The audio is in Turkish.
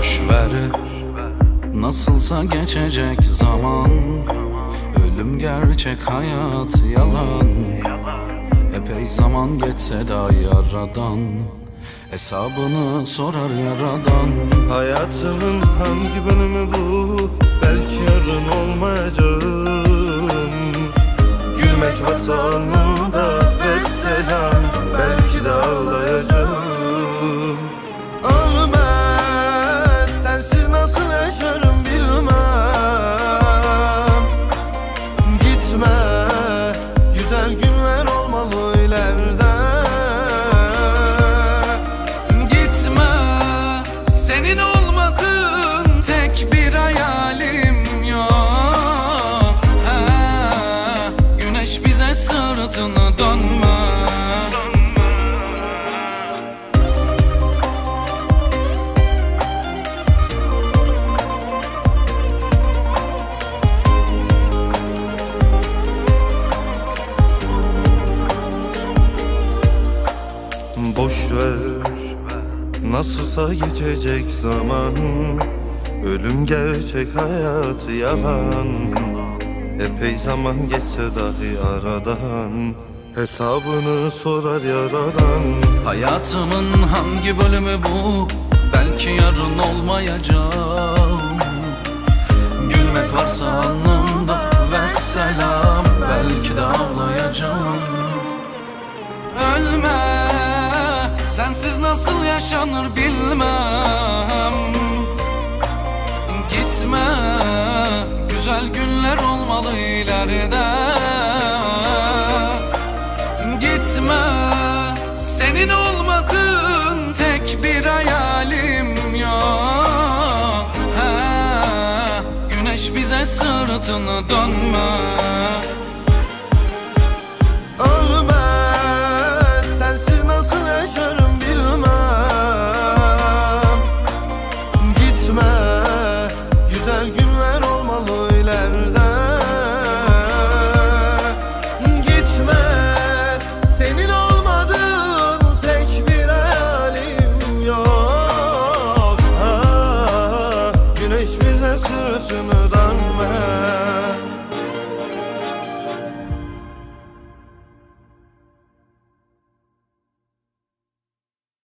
Boş ver. Nasılsa geçecek zaman. Ölüm gerçek hayat yalan. Epey zaman geçse dahi aradan Hesabını sorar yaradan. Hayatımın hangi bölümü bu? Belki yarın olmayacağım Gülmek varsa alnımda Boş ver. Nasılsa geçecek zaman Ölüm gerçek hayat yalan. Epey zaman geçse dahi aradan Hesabını sorar yaradan. Hayatımın hangi bölümü bu? Belki yarın olmayacağım. Gülmek varsa alnımda ve Sensiz nasıl yaşanır bilmem. Gitme Güzel günler olmalı ileride. Gitme Senin olmadığın tek bir hayalim yok. Ha, Güneş bize sırtını dönme